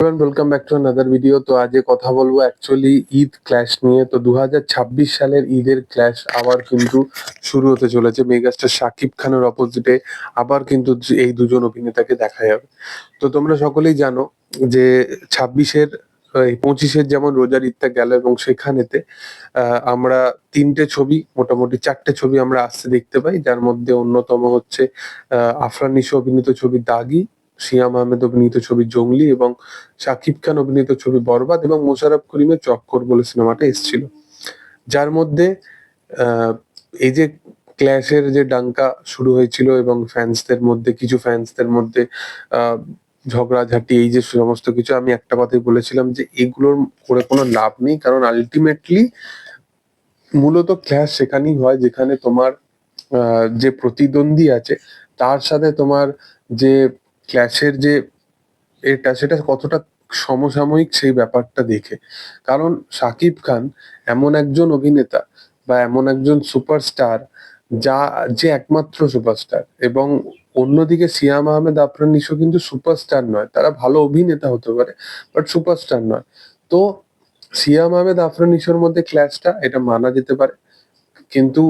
Welcome back to another video তো আজকে কথা বলব অ্যাকচুয়ালি ঈদ ক্ল্যাশ নিয়ে। তো দু সালের ঈদের ক্ল্যাশ আবার কিন্তু শুরু হতে চলেছে। মেগাস্টার শাকিব খানের অপোজিটে আবার কিন্তু এই দুজন অভিনেতাকে দেখা যাবে। তো তোমরা সকলেই জানো যে ছাব্বিশের পঁচিশের যেমন রোজার ঈদটা গেল এবং সেখানেতে আমরা তিনটে ছবি, মোটামুটি চারটে ছবি আমরা আসতে দেখতে পাই। যার মধ্যে অন্যতম হচ্ছে আফরান নিশো অভিনীত ছবি দাগি শিয়াম আহমেদ অভিনীত ছবি জঙ্গলি এবং শাকিব খান অভিনীত ছবি বরবাদ এবং মোশারফ করিমের চক্কর বলে সিনেমাটা এসেছিল। যার মধ্যে এই যে ক্ল্যাশের যে ডাঙ্কা শুরু হয়েছিল এবং ফ্যান্সদের মধ্যে, কিছু ফ্যান্সদের মধ্যে ঝগড়াঝাটি, এই যে সমস্ত কিছু আমি একটা কথাই বলেছিলাম যে এগুলোর করে কোনো লাভ নেই, কারণ আলটিমেটলি মূলত ক্ল্যাশ সেখানেই হয় যেখানে তোমার যে প্রতিদ্বন্দ্বী আছে, তার সাথে তোমার যে ক্ল্যাশের যে এটা, সেটা কতটা সমসাময়িক সেই ব্যাপারটা দেখে। কারণ শাকিব খান এমন একজন অভিনেতা বা এমন একজন সুপারস্টার যা, যে একমাত্র সুপারস্টার এবং অন্যদিকে সিয়াম আহমেদ আফরান নিশো কিন্তু সুপারস্টার নয়। তারা ভালো অভিনেতা হতে পারে, বাট সুপারস্টার নয়। তো সিয়াম আহমেদ আফরান নিশোর মধ্যে ক্ল্যাশটা এটা মানা যেতে পারে। কিন্তু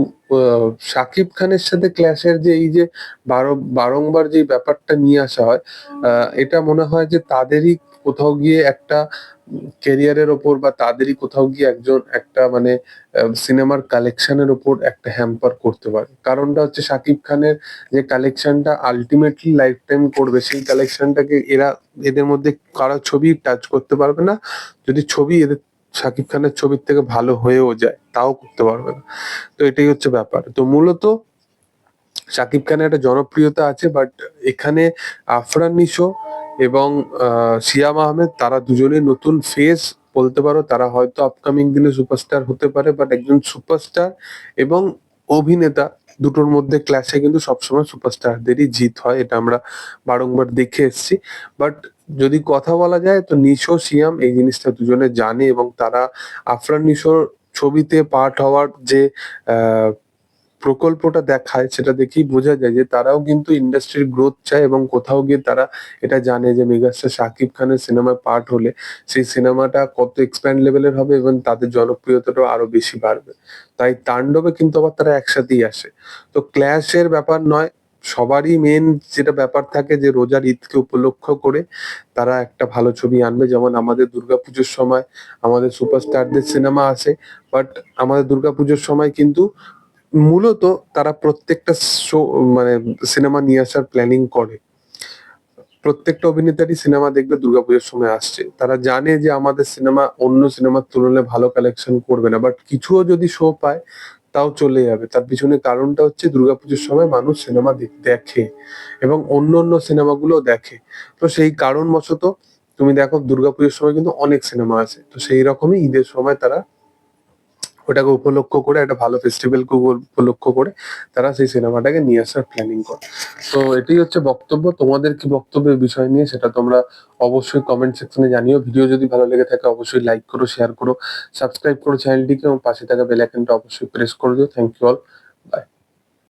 শাকিব খানের সাথে ক্ল্যাশের যে এই যে বারো বারংবার যে ব্যাপারটা নিয়ে আসা হয় এটা মনে হয় যে তাদেরই কোথাও গিয়ে একটা ক্যারিয়ারের ওপর বা তাদেরই কোথাও গিয়ে একজন একটা মানে সিনেমার কালেকশনের ওপর একটা হ্যাম্পার করতে পারে। কারণটা হচ্ছে শাকিব খানের যে কালেকশনটা আলটিমেটলি লাইফ টাইম করবে সেই কালেকশনটাকে এরা এদের মধ্যে কারও ছবি টাচ করতে পারবে না। যদি ছবি এদের শাকিব খানের ছবির থেকে ভালো হয়েও যায়, তাও করতে পারবে না। তো এটাই হচ্ছে ব্যাপার। তো মূলত শাকিব খানের একটা জনপ্রিয়তা আছে বাট এখানে আফরান নিশো এবং সিয়াম আহমেদ, তারা দুজনে নতুন ফেস বলতে পারো তারা হয়তো আপকামিং দিনে সুপারস্টার হতে পারে বাট একজন সুপারস্টার এবং অভিনেতা দুটোর মধ্যে ক্লাসে কিন্তু সবসময় সুপারস্টারদেরই জিত হয়, এটা আমরা বারংবার দেখে এসেছি। বাট যদি কথা বলা যায়, তো নিশো, সিয়াম এই জিনিসটা দুজনে জানে এবং তারা আফরান নিশোর ছবিতে পার্ট হওয়ার যে প্রকল্পটা দেখায় সেটা দেখেই বোঝা যায় যে তারাও কিন্তু ইন্ডাস্ট্রির গ্রোথ চায় এবং কোথাও গিয়ে তারা এটা জানে যে মেগাস্টার শাকিব খানের সিনেমায় পার্ট হলে সেই সিনেমাটা কত এক্সপ্যান্ড লেভেলের হবে এবং তাদের জনপ্রিয়তাটাও আরও বেশি বাড়বে। তাই তাণ্ডবে কিন্তু আবার তারা একসাথেই আসে। তো ক্ল্যাশের ব্যাপার নয় সবারই মেন যেটা ব্যাপার থাকে যে রোজার ঈদকে উপলক্ষ করে তারা একটা ভালো ছবি আনবে। যেমন আমাদের দুর্গাপুজোর সময় আমাদের সুপারস্টারদের সিনেমা আসে বাট আমাদের দুর্গাপুজোর সময় কিন্তু মূলত তারা প্রত্যেকটা শো মানে সিনেমা নিয়ে আসার প্ল্যানিং করে। প্রত্যেকটা অভিনেতারই সিনেমা দেখবে দুর্গাপুজোর সময় আসছে। তারা জানে যে আমাদের সিনেমা অন্য সিনেমার তুলনায় ভালো কালেকশন করবে না বাট কিছুও যদি শো পায় তাও চলে যাবে। তার পিছনে কারণটা হচ্ছে দুর্গাপুজোর সময় মানুষ সিনেমা দেখে এবং অন্য অন্য সিনেমাগুলো দেখে। তো সেই কারণবশত তুমি দেখো দুর্গাপুজোর সময় কিন্তু অনেক সিনেমা আছে। তো সেই রকমই ঈদের সময় তারা ওটাকে উপলক্ষ করে, একটা ভালো ফেস্টিভ্যালকে উপলক্ষ করে তারা সেই সিনেমাটাকে নিয়ে আসার প্ল্যানিং করে। তো এটাই হচ্ছে বক্তব্য। তোমাদের কি বক্তব্যের বিষয় নিয়ে সেটা তোমরা অবশ্যই কমেন্ট সেকশনে জানিও। ভিডিও যদি ভালো লেগে থাকে, অবশ্যই লাইক করো শেয়ার করো সাবস্ক্রাইব করো চ্যানেলটিকে এবং পাশে থাকা বেল আইকনটা অবশ্যই প্রেস করে দিও। Thank you all by